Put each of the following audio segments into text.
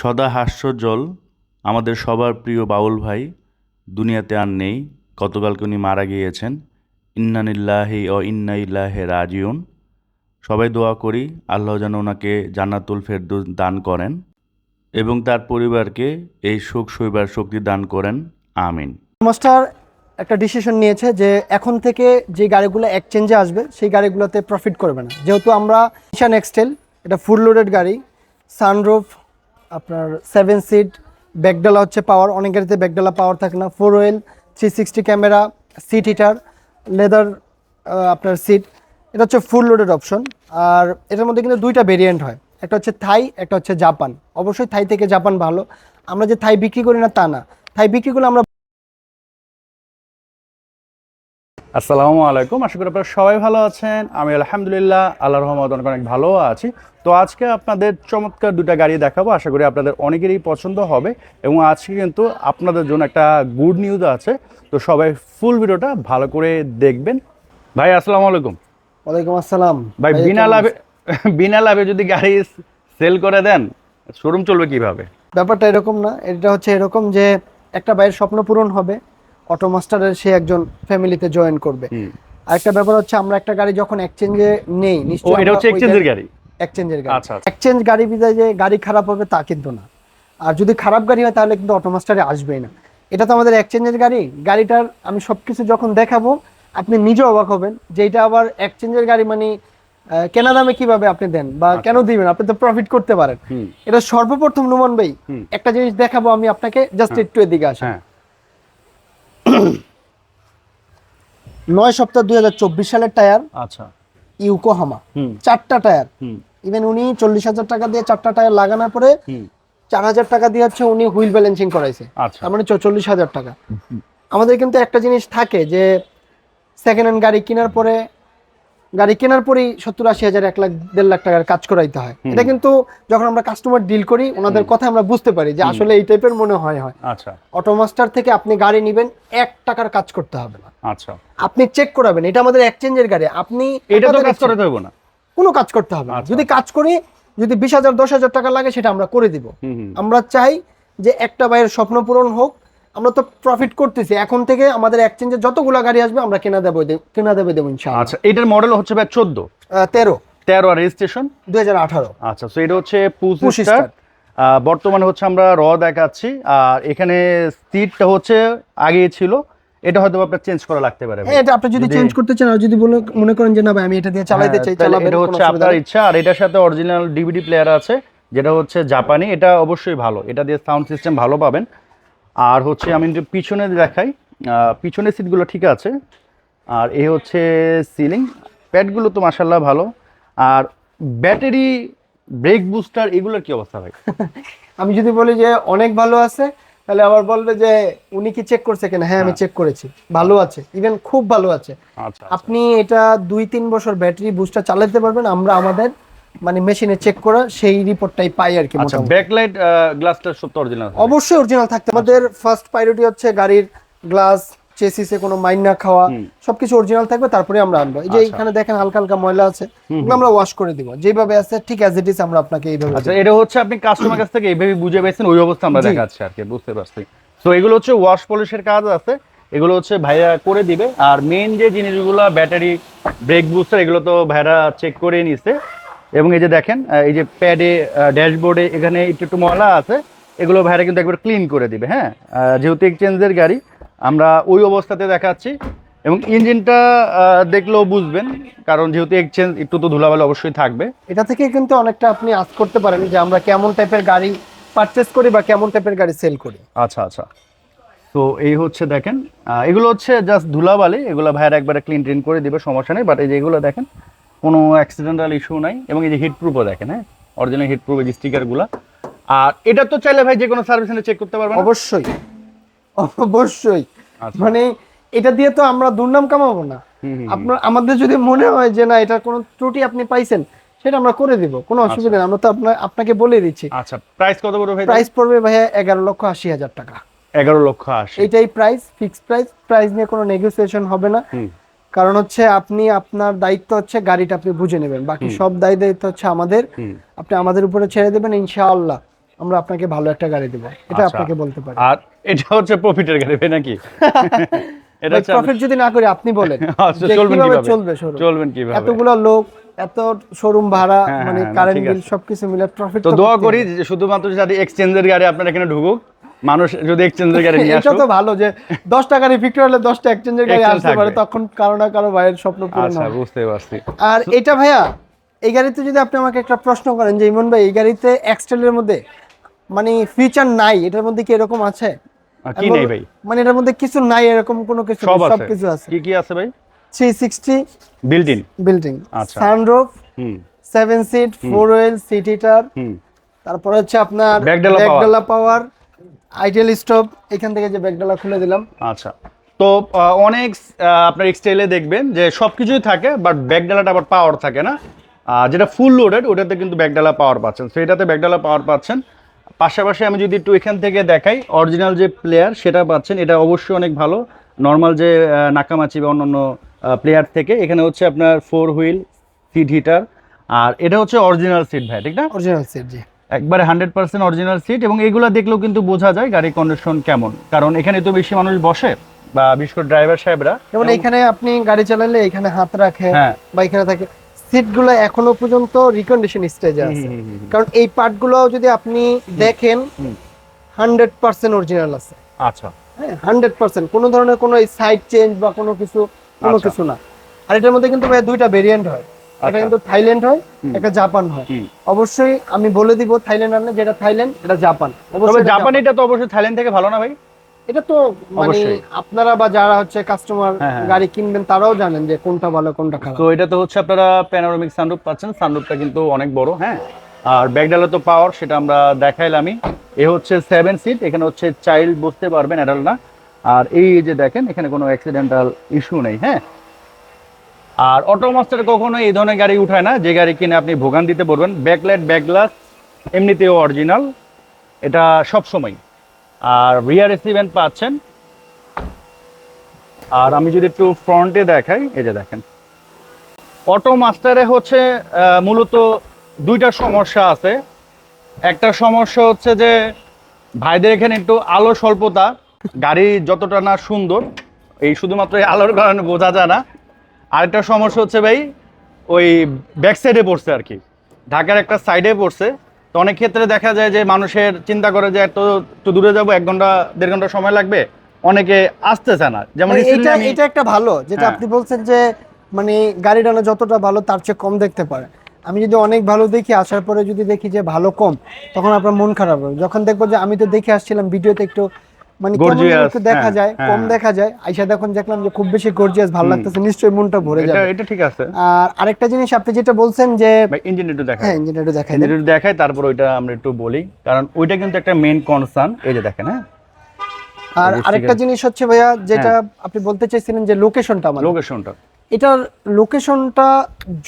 সদা হাস্যজ্জ্বল আমাদের সবার প্রিয় বাউল ভাই, দুনিয়াতে আর নেই, গতকালকে উনি মারা গিয়েছেন। ইন্নানিল্লাহি ও ইন্না ইল্লাহে রাজিউন। সবাই দোয়া করি আল্লাহ যেন ওনাকে জান্নাতুল ফেরদৌস দান করেন এবং তার পরিবারকে এই শোক শৈবার শক্তি দান করেন। আমিন। মাস্টার একটা ডিসিশন নিয়েছে যে এখন থেকে যে গাড়িগুলো এক্সচেঞ্জে আসবে, সেই গাড়িগুলোতে প্রফিট করবে না। যেহেতু আমরা ইশান এক্সটেল এটা ফুল লোডেড গাড়ি সানরুফ আপনার সেভেন সিট ব্যাকডালা হচ্ছে পাওয়ার অনেক গাড়িতে ব্যাকডালা পাওয়ার থাকে না। Four wheel three sixty camera seat heater leather আপনার সিট এটা হচ্ছে ফুল লোডেড অপশন আর এটার মধ্যে কিন্তু দুইটা ভেরিয়েন্ট হয়। একটা হচ্ছে থাই একটা হচ্ছে জাপান অবশ্যই থাই থেকে জাপান ভালো। আমরা যে থাই বিক্রি করি না, তা না। থাই বিক্রি করলে আমরা আসসালামু আলাইকুম। আশা করি আপনারা সবাই ভালো আছেন। আমি আলহামদুলিল্লাহ আল্লাহ রহমত অনেক অনেক ভালো আছি। তো আজকে আপনাদের চমৎকার দুটা গাড়ি দেখাবো। আশা করি আপনাদের অনেকেরই পছন্দ হবে এবং আজকে কিন্তু আপনাদের জন্য একটা গুড নিউজ আছে। তো সবাই ফুল ভিডিওটা ভালো করে দেখবেন। ভাই আসসালামু আলাইকুম। ওয়ালাইকুম আসসালাম। ভাই বিনা লাভে বিনা লাভে যদি গাড়ি সেল করে দেন শোরুম চলবে কীভাবে? ব্যাপারটা এরকম না। এটা হচ্ছে এরকম যে একটা ভাইয়ের স্বপ্ন পূরণ হবে। অটো মাস্টারের সে একজন ফ্যামিলিতে জয়েন করবে। আরেকটা ব্যাপার হচ্ছে আমরা একটা গাড়ি যখন এক্সচেঞ্জে নেই নিশ্চয়ই এটা হচ্ছে এক্সচেঞ্জের গাড়ি? এক্সচেঞ্জের গাড়ি। আচ্ছা, আচ্ছা। এক্সচেঞ্জ গাড়ি বিদায় যে গাড়ি খারাপ হবে তা কিন্তু না। আর যদি খারাপ গাড়ি হয় তাহলে কিন্তু অটো মাস্টারে আসবেই না। এটা তো আমাদের এক্সচেঞ্জের গাড়ি। গাড়িটার আমি সবকিছু যখন দেখাবো আপনি নিজে অবাক হবেন যে এটা আবার এক্সচেঞ্জের গাড়ি মানে কেনা দামে কীভাবে আপনি দেন বা কেন দিবেন? আপনি তো প্রফিট করতে পারেন। আচ্ছা। এটা সর্বপ্রথম নুমান ভাই একটা জিনিস দেখাবো আমি আপনাকে জাস্ট একটু এদিকে আসেন। হ্যাঁ। নয় সপ্তাহ দুই হাজার চব্বিশ সালের টায়ার আচ্ছা। ইউকো হামা। চারটা টায়ার। ইভেন উনি চল্লিশ হাজার টাকা দিয়ে চারটা টায়ার লাগানোর পরে চার হাজার টাকা দিয়ে হচ্ছে উনি হুইল ব্যালেন্সিং করাইছে। আচ্ছা। তার মানে চল্লিশ হাজার টাকা। আমাদের কিন্তু একটা জিনিস থাকে যে সেকেন্ড হ্যান্ড গাড়ি কেনার পরে গাড়ি কেনার পরেই সত্তর আশি হাজার এক লাখ দেড় লাখ টাকার কাজ করাইতে হয়। এটা কিন্তু যখন আমরা কাস্টমার ডিল করি ওনাদের কথা আমরা বুঝতে পারি যে আসলে এই টাইপের মনে হয় হয়। আচ্ছা। অটোমাস্টার থেকে আপনি গাড়ি নেবেন এক টাকার কাজ করতে হবে না। আচ্ছা। আপনি চেক করাবেন এটা আমাদের এক্সচেঞ্জের গাড়ি আপনি এটা তো কাজ করাতে হবে না। কোনো কাজ করতে হবে না। আচ্ছা। যদি কাজ করি যদি বিশ হাজার দশ হাজার টাকা লাগে সেটা আমরা করে দিব। আমরা চাই যে একটা ভাইয়ের স্বপ্ন পূরণ হোক আমরা তো প্রফিট করতেছি। এখন থেকে আমাদের এক্সচেঞ্জে যতগুলো গাড়ি আসবে আমরা কেনা দেবো কেনা দেবে দেবো ইনশাআল্লাহ। আচ্ছা এটার মডেল হচ্ছে ভাই চোদ্দ। তেরো। তেরো আর রেজিস্ট্রেশন দুই হাজার আঠারো। আচ্ছা তো এটা হচ্ছে পুশ Push স্টার বর্তমানে হচ্ছে আমরা র দেখাচ্ছি আর এখানে সিটটা হচ্ছে আগে ছিল। এটা হয়তো আপনার চেঞ্জ করা লাগতে পারে। হ্যাঁ এটা আপনি যদি চেঞ্জ করতে চান আর যদি বলে মনে করেন যে না ভাই আমি এটা দিয়ে চালাইতে হ্যাঁ, চাই চালাবেন এটা হচ্ছে আপনার ইচ্ছা আর এটার সাথে অরিজিনাল ডিভিডি প্লেয়ার আছে যেটা হচ্ছে জাপানি। এটা অবশ্যই ভালো। এটা দিয়ে সাউন্ড সিস্টেম ভালো পাবেন। আর হচ্ছে আমি পিছনে দেখাই পিছনের সিটগুলো ঠিক আছে। আর এ হচ্ছে সিলিং প্যাডগুলো তো মাসাল্লাহ ভালো। আর ব্যাটারি ব্রেক বুস্টার এগুলোর কি অবস্থা ভাই? আমি যদি বলি যে অনেক ভালো আছে তাহলে আবার বলবে যে উনি কি চেক করছে কিনা? হ্যাঁ আমি চেক করেছি। ভালো আছে। ইভেন খুব ভালো আছে। আচ্ছা আপনি এটা দুই তিন বছর ব্যাটারি বুস্টার চালাতে পারবেন। আমরা আমাদের মানে মেশিনে চেক করা সেই রিপোর্টটাই পাই আর কি আচ্ছা। ব্যাকলাইট গ্লাসটা সত্য অরিজিনাল অবশ্যই অরিজিনাল থাকতে আমাদের ফার্স্ট প্রায়োরিটি হচ্ছে গাড়ির গ্লাস চেসিসে কোনো মাইন না খাওয়া সবকিছু অরিজিনাল থাকবে তারপরে আমরা আনব। এই যে আচ্ছা। এখানে দেখেন হালকা হালকা ময়লা আছে আমরা ওয়াশ করে দিব। যেভাবে আছে ঠিক অ্যাজ ইট ইজ আমরা আপনাকে এইভাবে আচ্ছা এটা হচ্ছে আপনি কাস্টমার কাছ থেকে এইভাবে বুঝে পেয়েছেন ওই অবস্থা আমরা। দেখাচ্ছি আর কি বুঝতে পারছি। তো এগুলো হচ্ছে ওয়াশ পলিশের কাজ আছে এগুলো হচ্ছে ভাইয়া করে দিবে। আর মেন যে জিনিসগুলো ব্যাটারি ব্রেক বুস্টার এগুলো তো ভাইরা চেক করে নিছে। এবং এই যে দেখেন এই যে প্যাডে ড্যাশবোর্ডে এখানে একটু একটু ময়লা আছে এগুলো ভাইরা কিন্তু একবার ক্লিন করে দিবে হ্যাঁ? যেহেতু এক্সচেঞ্জের গাড়ি আমরা ওই অবস্থাতে দেখাচ্ছি। এবং ইঞ্জিনটা দেখলেও বুঝবেন কারণ যেহেতু এক্সচেঞ্জ একটু তো ধুলাবালি অবশ্যই থাকবে। এটা থেকে কিন্তু অনেকটা আপনি আজ করতে পারেন যে আমরা কেমন টাইপের গাড়ি পারচেস করি বা কেমন টাইপের গাড়ি সেল করি। আচ্ছা আচ্ছা। তো এই হচ্ছে দেখেন এগুলো হচ্ছে জাস্ট ধুলাবালি এগুলো ভাইয়ের একবারে ক্লিন ট্রিন করে দিবে সমস্যা নেই। বাট এই যে এগুলো দেখেন কোনো অ্যাক্সিডেন্টাল ইস্যু নাই এবং এই যে হিট প্রুফও দেখেন হ্যাঁ? অরিজিনাল হিট প্রুফ এই যে স্টিকারগুলো আর এটা তো চাইলে ভাই যে কোনো সার্ভিস চেক করতে পারবেন অবশ্যই। অবশ্যই। আচ্ছা। মানে এটা দিয়ে তো আমরা দুর্নাম কামাবো না। আপনার আমাদের যদি মনে হয় যে না এটা কোনো ত্রুটি আপনি পাইছেন সেটা আমরা করে দিব কোনো অসুবিধা নেই। আমরা তো আপনার আপনাকে বলে দিচ্ছি। আচ্ছা প্রাইস কত বড় ভাই? প্রাইস পড়বে ভাইয়া এগারো লক্ষ আশি হাজার টাকা। এগারো লক্ষ আশি। এইটাই প্রাইস ফিক্সড প্রাইস প্রাইস নিয়ে কোনো নেগোসিয়েশন হবে না। কারণ হচ্ছে আপনি আপনার দায়িত্ব হচ্ছে গাড়িটা আপনি বুঝে নেবেন। বাকি সব দায় দায়িত্ব হচ্ছে আমাদের। আপনি আমাদের উপরে ছেড়ে দেবেন ইনশাআল্লাহ আমরা আপনাকে ভালো একটা গাড়ি দেবো। এটা আচ্ছা। আপনাকে বলতে পারি। আর এটা হচ্ছে প্রফিটের গাড়ি নাকি? এটা হচ্ছে প্রফিট যদি না করি আপনি বলেন। আচ্ছা, কীভাবে? চলবে? চলবেন কীভাবে? এতগুলো লোক এত শোরুম ভাড়া হ্যাঁ, মানে হ্যাঁ, কারেন্ট বিল সবকিছু মিলে প্রফিট তো দোয়া করি শুধুমাত্র যাতে এক্সচেঞ্জের গাড়ি আপনার এখানে ঢুকুক মানুষ যদি এক্সচেঞ্জের গাড়ি নিয়ে আসুক। তো ভালো যে দশ টাকার বিক্রি হলে দশটা এক্সচেঞ্জের গাড়ি আসতে পারে তখন কারও না কারও ভাইয়ের স্বপ্ন পূরণ আচ্ছা বুঝতে পারছি। আর এটা ভাইয়া এই গাড়িতে যদি আপনি আমাকে একটা প্রশ্ন করেন যে ইমন ভাই এই গাড়িতে এক্সটেলের মধ্যে মানে ফিচার নাই এটার মধ্যে কি এরকম আছে? কি নেই ভাই? মানে এটার মধ্যে কিছু নাই এরকম কোনো কিছু সব নেই, আছে। কি কি আছে ভাই? Three sixty built in building আচ্ছা। সানরুফ হুম। Seven seat four wheel seat heater হুম। তারপরে হচ্ছে আপনার। ব্যাকডালা পাওয়ার আইডিয়াল স্টপ এখান থেকে যে ব্যাকডালা খুলে দিলাম। আচ্ছা। তো অনেক আপনার এক্সটাইলে দেখবেন যে সব কিছুই থাকে বাট ব্যাকডালাটা আবার পাওয়ার থাকে না। যেটা ফুল লোডেড ওটাতে কিন্তু ব্যাকডালা পাওয়ার পাচ্ছেন। সো এটাতে ব্যাকডালা পাওয়ার পাচ্ছেন। পাশাপাশি আমি যদি একটু এখান থেকে দেখাই অরিজিনাল যে প্লেয়ার সেটা পাচ্ছেন এটা অবশ্যই অনেক ভালো। নর্মাল যে নাকামাচি বা অন্যান্য প্লেয়ার থেকে এখানে হচ্ছে আপনার ফোর হুইল সিট হিটার আর এটা হচ্ছে অরিজিনাল সিট ভাই ঠিক না? অরিজিনাল সিট জি। একবারে হান্ড্রেড পার্সেন্ট অরিজিনাল সিট এবং এগুলো দেখলেও কিন্তু বোঝা যায় গাড়ির কন্ডিশন কেমন। কারণ এখানে তো বেশি মানুষ বসে বা বিশেষ করে ড্রাইভার সাহেবরা। যেমন এখানে আপনি গাড়ি চালালে এখানে হাত রাখে হ্যাঁ। বা এখানে থাকে সিটগুলো এখনও পর্যন্ত রিকন্ডিশন স্টেজে আছে। কারণ এই পার্টগুলো যদি আপনি দেখেন হান্ড্রেড পার্সেন্ট অরিজিনাল আছে। আচ্ছা। হ্যাঁ হান্ড্রেড পার্সেন্ট। কোনো ধরনের কোনো সাইড চেঞ্জ বা কোনো কিছু কোনো আচ্ছা। কিছু না। আর এটার মধ্যে কিন্তু দুইটা ভেরিয়েন্ট হয়। একটা আচ্ছা। কিন্তু থাইল্যান্ড হয় একটা জাপান হয়। অবশ্যই আমি বলে দিব থাইল্যান্ড না যেটা থাইল্যান্ড এটা জাপান। তবে অবশ্যই এটা তো অবশ্যই থাইল্যান্ড থেকে ভালো না ভাই? এটা তো মানে। আপনারা বা যারা হচ্ছে কাস্টমার হ্যাঁ, হ্যাঁ। গাড়ি কিনবেন তারাও জানেন যে কোনটা ভালো কোনটা খারাপ। তো এটা তো হচ্ছে আপনারা প্যানোরামিক সানরুফ পাচ্ছেন। সানরুফটা কিন্তু অনেক বড় হ্যাঁ? আর ব্যাকডালা তো পাওয়ার সেটা আমরা দেখাইলামই। এ হচ্ছে সেভেন সিট এখানে হচ্ছে চাইল্ড বসতে পারবেন অ্যাডাল্ট না। আর এই যে দেখেন এখানে কোনো অ্যাক্সিডেন্টাল ইস্যু নেই হ্যাঁ? আর অটো মাস্টার কখনো এই ধরনের গাড়ি উঠায় না। যে গাড়ি কিনে আপনি ভোগান দিতে পারবেন ব্যাকলাইট ব্যাকগ্লাস এমনিতেও অরিজিনাল এটা সব সময়। আর রিয়ার রেসিভেন্ট পাচ্ছেন। আর আমি যদি একটু ফ্রন্টে দেখাই, এই যে দেখেন। অটো মাস্টারে হচ্ছে মূলত দুইটা সমস্যা আছে। একটা সমস্যা হচ্ছে যে, ভাইদের এখানে একটু আলো স্বল্পতা। গাড়ি যতটা না সুন্দর, এই শুধুমাত্র এই আলোর কারণে বোঝা যায় না। আরেকটা সমস্যা হচ্ছে ভাই ওই ব্যাক সাইডে পড়ছে আর কি। ঢাকার একটা সাইডে পড়ছে। তো অনেক ক্ষেত্রে দেখা যায় যে মানুষের চিন্তা করে যে এত একটু দূরে যাব এক ঘণ্টা দেড় ঘণ্টা সময় লাগবে। অনেকে আসতেছে না। যেমন মানে এটা এটা একটা ভালো যেটা হ্যাঁ। আপনি বলছেন যে মানে গাড়ি ডানা যতটা ভালো তার চেয়ে কম দেখতে পারে। আমি যদি অনেক ভালো দেখি আসার পরে যদি দেখি যে ভালো কম তখন আপনার মন খারাপ হবে। যখন দেখব যে আমি তো দেখে আসছিলাম ভিডিওতে একটু মানে একটু দেখা হ্যাঁ, যায় হ্যাঁ। কম দেখা যায়। আইসা দেখুন দেখলাম যে খুব বেশি গর্জিয়াস ভালো লাগতেছে নিশ্চয়ই মনটা ভরে যাবে। এটা ঠিক আছে। আর আরেকটা জিনিস আপনি যেটা বলছেন যে ইঞ্জিন একটু দেখাই। হ্যাঁ ইঞ্জিন একটু দেখায় ইঞ্জিন একটু দেখায় তারপর ওইটা আমরা একটু বলি। কারণ ওইটা কিন্তু একটা মেইন কনসার্ন এই যে দেখেন হ্যাঁ। আর আরেকটা জিনিস হচ্ছে ভাইয়া যেটা আপনি বলতে চাইছিলেন যে লোকেশনটা আমাদের। লোকেশনটা এটার লোকেশনটা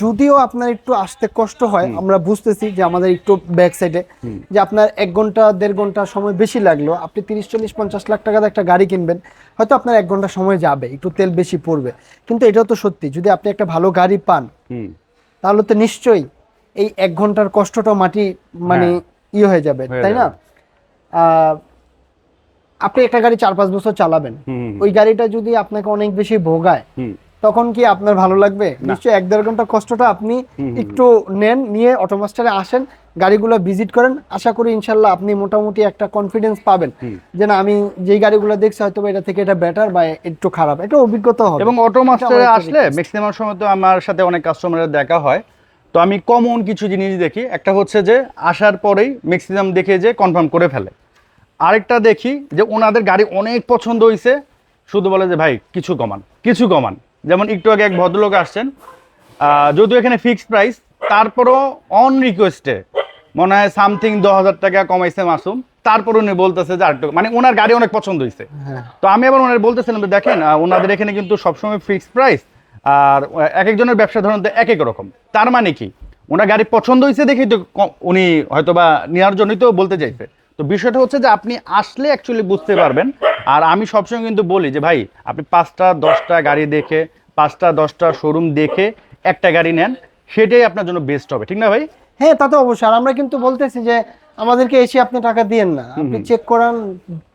যদিও আপনার একটু আসতে কষ্ট হয় আমরা বুঝতেছি যে আমাদের একটু ব্যাক সাইডে যে আপনার এক ঘণ্টা দেড় ঘণ্টা সময় বেশি লাগল আপনি তিরিশ চল্লিশ পঞ্চাশ লাখ টাকার একটা গাড়ি কিনবেন হয়তো আপনার এক ঘণ্টা সময় যাবে একটু তেল বেশি পড়বে। কিন্তু এটাও তো সত্যি যদি আপনি একটা ভালো গাড়ি পান তাহলে তো নিশ্চয়ই এই এক ঘণ্টার কষ্টটা মাটি মানে ইয়ে হয়ে যাবে তাই না? আহ, আপনি একটা গাড়ি চার পাঁচ বছর চালাবেন। ওই গাড়িটা যদি আপনাকে অনেক বেশি ভোগায় তখন কি আপনার ভালো লাগবে? নিশ্চয়ই এক দেড় ঘণ্টা কষ্টটা আপনি একটু নেন নিয়ে অটোমাস্টারে আসেন গাড়িগুলো ভিজিট করেন। আশা করি ইনশাল্লাহ আপনি মোটামুটি একটা কনফিডেন্স পাবেন যে না আমি যেই গাড়িগুলো দেখছি হয়তো এটা থেকে এটা বেটার বা একটু খারাপ। এটা অভিজ্ঞতা হবে। এবং অটো মাস্টারে আসলে ম্যাক্সিমাম সময় তো আমার সাথে অনেক কাস্টমারের দেখা হয়। তো আমি কমন কিছু জিনিস দেখি। একটা হচ্ছে যে আসার পরেই ম্যাক্সিমাম দেখে যে কনফার্ম করে ফেলে। আরেকটা দেখি যে ওনাদের গাড়ি অনেক পছন্দ হয়েছে শুধু বলে যে ভাই কিছু কমান কিছু কমান। যেমন একটু আগে এক ভদ্রলোক আসছেন যদিও এখানে ফিক্সড প্রাইস তারপরও অন রিকোয়েস্টে মনে হয় সামথিং দশ হাজার টাকা কমাইছে মাসুম তারপর উনি বলতেছে যে আরেকটু মানে ওনার গাড়ি অনেক পছন্দ হয়েছে হ্যাঁ। তো আমি আবার ওনার বলতেছিলাম যে দেখেন ওনাদের এখানে কিন্তু সবসময় ফিক্সড প্রাইস আর এক একজনের ব্যবসা ধরুন এক এক রকম। তার মানে কি? ওনার গাড়ি পছন্দ হয়েছে দেখেই তো উনি হয়তো বা নেওয়ার জন্যই তো বলতে চাইছে। তো বিষয়টা হচ্ছে যে আপনি আসলে অ্যাকচুয়ালি বুঝতে পারবেন। আর আমি সবসময় কিন্তু বলি যে ভাই আপনি পাঁচটা দশটা গাড়ি দেখে পাঁচটা দশটা শোরুম দেখে একটা গাড়ি নেন সেটাই আপনার জন্য বেস্ট হবে ঠিক না ভাই? হ্যাঁ তা তো অবশ্যই। আর আমরা কিন্তু বলতেছি যে আমাদেরকে এসে আপনি টাকা দিয়েন না। আপনি চেক করান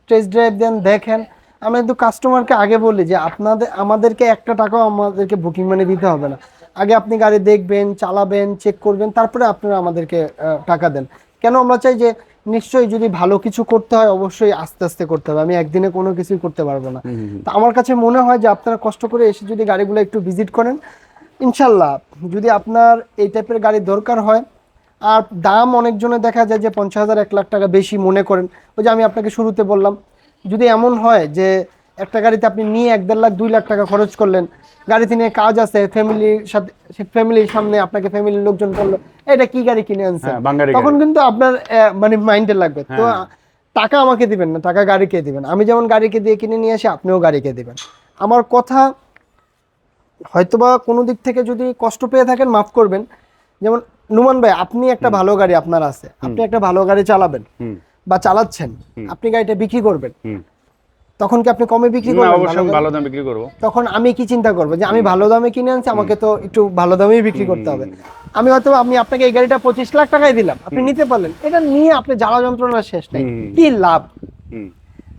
টেস্ট ড্রাইভ দেন দেখেন। আমরা কিন্তু কাস্টমারকে আগে বলি যে আপনাদের আমাদেরকে একটা টাকাও আমাদেরকে বুকিং মানে দিতে হবে না। আগে আপনি গাড়ি দেখবেন চালাবেন চেক করবেন তারপরে আপনারা আমাদেরকে টাকা দেন। কেন আমরা চাই যে নিশ্চয়ই যদি ভালো কিছু করতে হয় অবশ্যই আস্তে আস্তে করতে হবে। আমি একদিনে কোনো কিছুই করতে পারব না। তো আমার কাছে মনে হয় যে আপনারা কষ্ট করে এসে যদি গাড়িগুলো একটু ভিজিট করেন ইনশাল্লাহ যদি আপনার এই টাইপের গাড়ি দরকার হয় আর দাম অনেকজনে দেখা যায় যে পঞ্চাশ হাজার এক লাখ টাকা বেশি মনে করেন। ওই যে আমি আপনাকে শুরুতে বললাম যদি এমন হয় যে একটা গাড়িতে আপনি নিয়ে এক দেড় লাখ দুই লাখ টাকা খরচ করলেন। গাড়িতে নিয়ে কাজ আছে ফ্যামিলির সাথে ফ্যামিলির সামনে আপনাকে ফ্যামিলির লোকজন করল এটা কি গাড়ি কিনে আনছে হ্যাঁ, তখন কিন্তু আপনার মানে মাইন্ডে লাগবে। তো টাকা আমাকে দিবেন না টাকা গাড়িকে দিবেন? আমি যেমন গাড়িকে দিয়ে কিনে নিয়ে আসি আপনিও গাড়িকে দিবেন। আমার কথা হয়তোবা কোনো দিক থেকে যদি কষ্ট পেয়ে থাকেন মাফ করবেন। যেমন নুমান ভাই আপনি একটা ভালো গাড়ি আপনার আছে। আপনি একটা ভালো গাড়ি চালাবেন বা চালাচ্ছেন। আপনি গাড়িটা বিক্রি করবেন। তখন কি আপনি কমে বিক্রি করবেন অবশ্যই ভালো দাম বিক্রি করব। তখন আমি কি চিন্তা করব যে আমি ভালো দামে কিনে আনছি আমাকে তো একটু ভালো দামেই বিক্রি করতে হবে। আমি হয়তো আমি আপনাকে এই গাড়িটা পঁচিশ লাখ টাকায় দিলাম আপনি নিতে পারলেন। এটা নিয়ে আপনি জ্বালা যন্ত্রণার শেষ নাই। কি লাভ?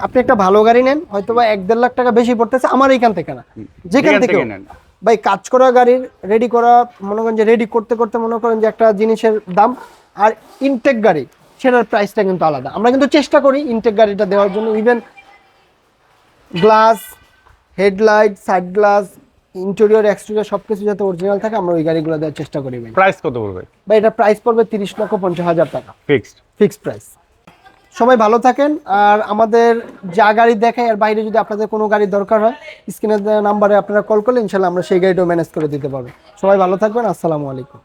আপনি একটা ভালো গাড়ি নেন হয়তো বা এক দেড় লাখ টাকা বেশি পড়তেছে আমার এইখান থেকে না। যেখান থেকে। ভাই কাজ করা গাড়ির রেডি করা মনে করেন যে রেডি করতে করতে মনে করেন যে একটা জিনিসের দাম। আর ইনটেক গাড়ি সেটার প্রাইসটা কিন্তু আলাদা। আমরা কিন্তু চেষ্টা করি ইনটেক গাড়িটা দেওয়ার জন্য even glass headlight side glass interior exterior সব কিছু যাতে অরিজিনাল থাকে আমরা ওই গাড়িগুলো দেওয়ার চেষ্টা করি ভাই। প্রাইস কত পড়বে? বা এটা প্রাইস পড়বে তিরিশ লক্ষ পঞ্চাশ হাজার টাকা। ফিক্সড ফিক্সড প্রাইস সবাই ভালো থাকেন আর আমাদের যা গাড়ি দেখায় এর বাইরে যদি আপনাদের কোনো গাড়ি দরকার হয় স্ক্রিনের নাম্বারে আপনারা কল করলে ইনশাল্লাহ আমরা সেই গাড়িটাও ম্যানেজ করে দিতে পারব। সবাই ভালো থাকবেন আসসালামু আলাইকুম।